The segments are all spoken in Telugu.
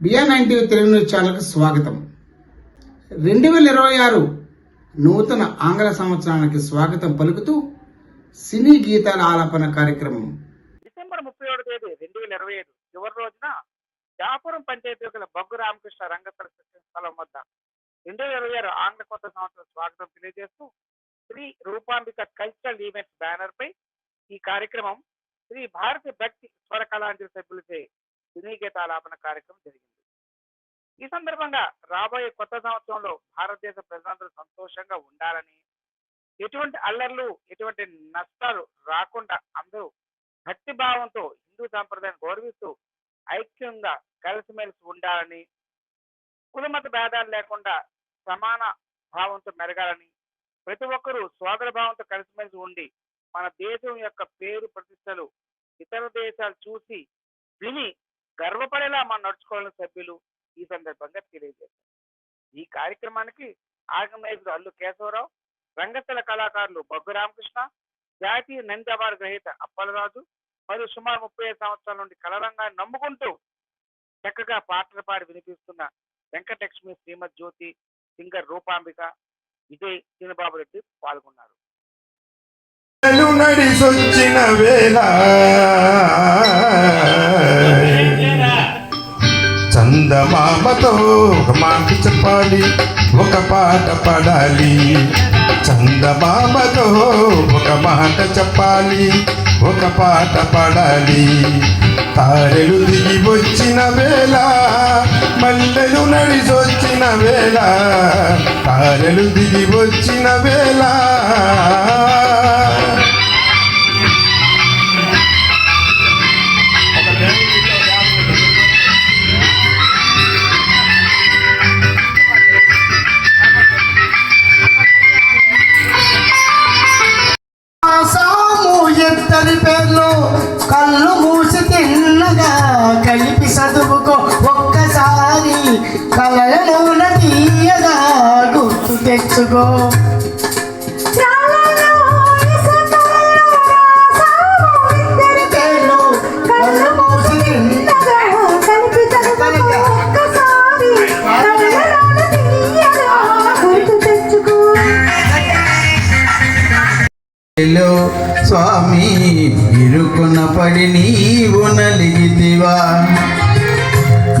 బిఆర్ నైన్టీ తెలుగు న్యూస్ ఛానల్కి స్వాగతం. రెండు వేల ఇరవై ఆరు నూతన ఆంగ్ల సంవత్సరానికి స్వాగతం పలుకుతూ సినీ గీతాల ఆలాపన కార్యక్రమం. డిసెంబర్ ముప్పై ఏడు తేదీ రెండు వేల ఇరవై ఐదు చివరి రోజున జాపురం పంచాయతీ గల బొగ్గు రామకృష్ణ రంగస్థల స్థలం వద్ద రెండు వేల ఇరవై ఆరు ఆంగ్ల కొత్త సంవత్సరం స్వాగతం తెలియజేస్తూ Sri Roopambika cultural events banner పై ఈ కార్యక్రమం శ్రీ భారతీయ భక్తి స్వర కళాంజలి సభ్యులచే సినీ గీతాలాపన కార్యక్రమం జరిగింది. ఈ సందర్భంగా రాబోయే కొత్త సంవత్సరంలో భారతదేశ ప్రజలందరూ సంతోషంగా ఉండాలని ఎటువంటి అల్లర్లు ఎటువంటి నష్టాలు రాకుండా అందరూ భక్తి భావంతో హిందూ సాంప్రదాయాన్ని గౌరవిస్తూ ఐక్యంగా కలిసిమెలిసి ఉండాలని కులమత భేదాలు లేకుండా సమాన భావంతో మెరగాలని ప్రతి ఒక్కరూ సోదర భావంతో కలిసిమెలిసి ఉండి మన దేశం యొక్క పేరు ప్రతిష్టలు ఇతర దేశాలు చూసి విని గర్వపడేలా మనం నడుచుకోవాలని సభ్యులు ఈ సందర్భంగా తెలియజేశారు. ఈ కార్యక్రమానికి ఆర్గనైజర్ అల్లు కేశవరావు రంగస్థల కళాకారులు బొగ్గు రామకృష్ణ జాతీయ నంది అవార్డు గ్రహీత అప్పలరాజు మరియు సుమారు ముప్పై ఐదు సంవత్సరాల నుండి కళరంగాన్ని నమ్ముకుంటూ చక్కగా పాటలు పాడి వినిపిస్తున్న వెంకటలక్ష్మి శ్రీమద్ జ్యోతి సింగర్ రూపాంబిక విజయ్ చిన్నబాబు రెడ్డి పాల్గొన్నారు. నడిసొచ్చిన వేళ చందమామతో ఒక మాట చెప్పాలి ఒక పాట పడాలి. చందమామతో ఒక మాట చెప్పాలి ఒక పాట పడాలి. తారెలు దిగి వచ్చిన వేళ మల్లెలు నడిసొచ్చిన వేళ. తారెలు దిగి వచ్చిన వేళ. కలలలోన తీయగా గుర్తు తెచ్చుకో. స్వామి ఇరుకున పడి నీవు నలిగితివా?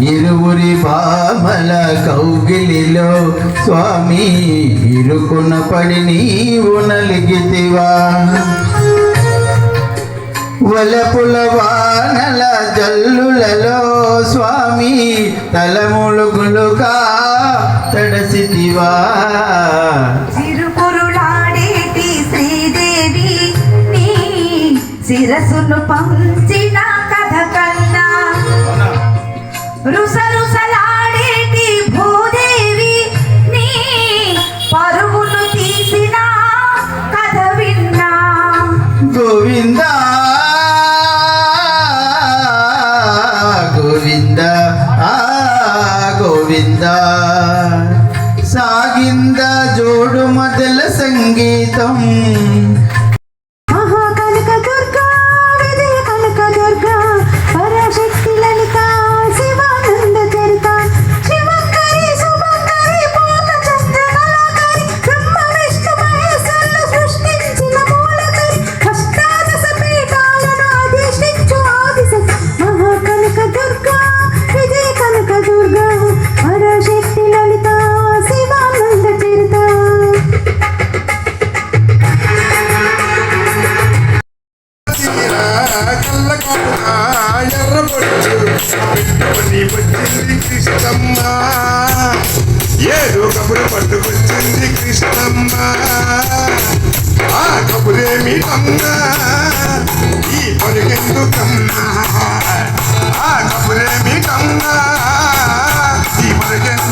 ఇరువురి పామల కౌగిలిలో స్వామి ఇరుకున పడి నీవు నలిగితివా. వలపుల వానల జల్లులలో స్వామి తలములుగులుగా తడసితివా. కబురేమిటమ్మా ఈ పరుగెందుకమ్మా? ఆ కబురేమిటమ్మా ఈ పరుగెందుకమ్మా?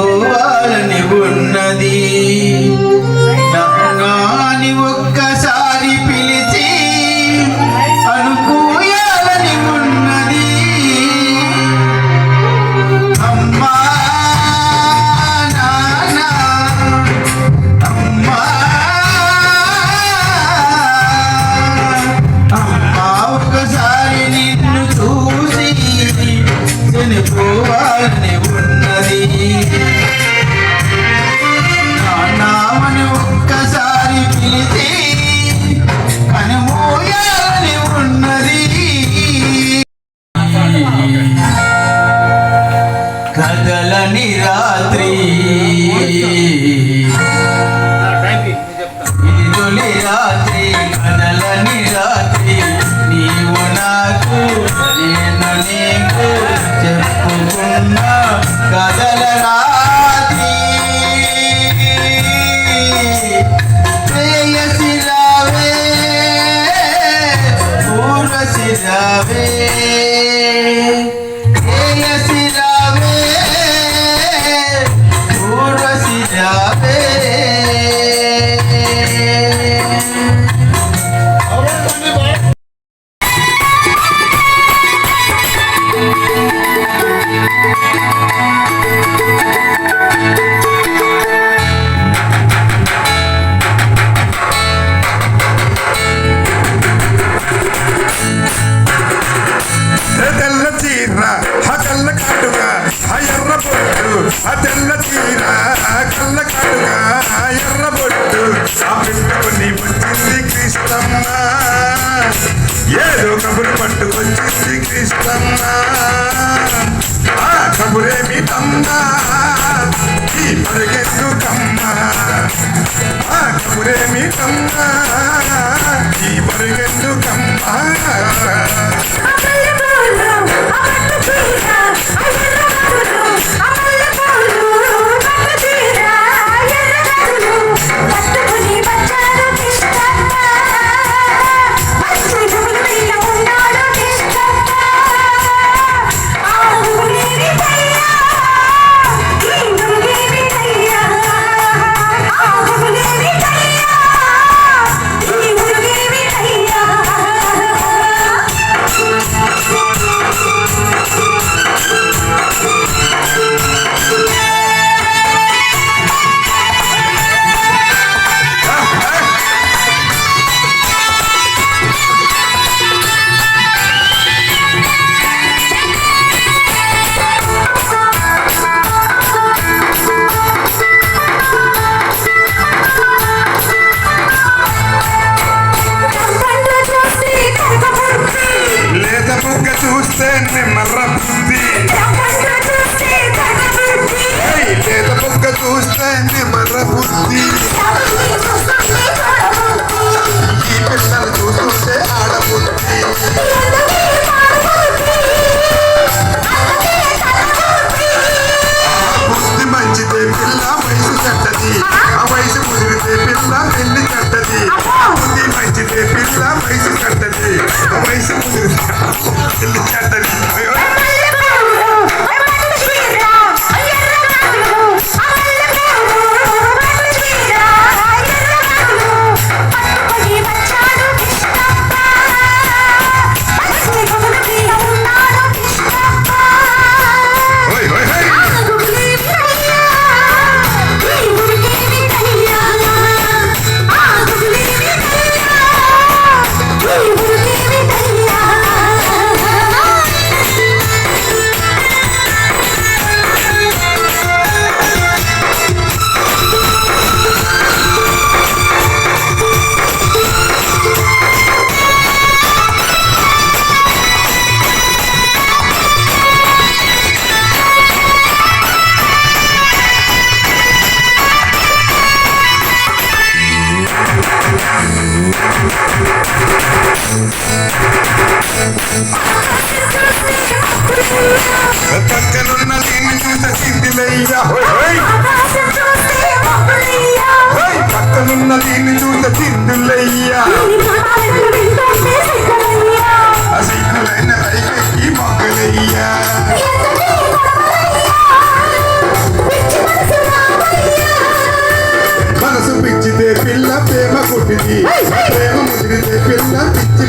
Oh. కదలని రాత్రి తెల్ల ఈ పరుగెందుకమ్మా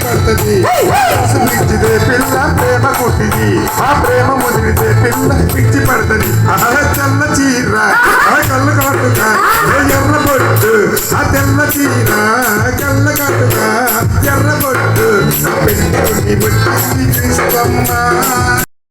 పడుతుంది. పిచ్చిదే పిల్ల ప్రేమ కొట్టింది. ఆ ప్రేమ ముదిరితే పిల్ల పిచ్చి పడుతుంది. ఆ చల్ల చీర. ఆ కళ్ళ కట్టుక. ఎర్ర బొట్టు. ఆ తెల్ల చీర. కళ్ళు కట్టుక ఎర్ర బొట్టు. నా బొట్టి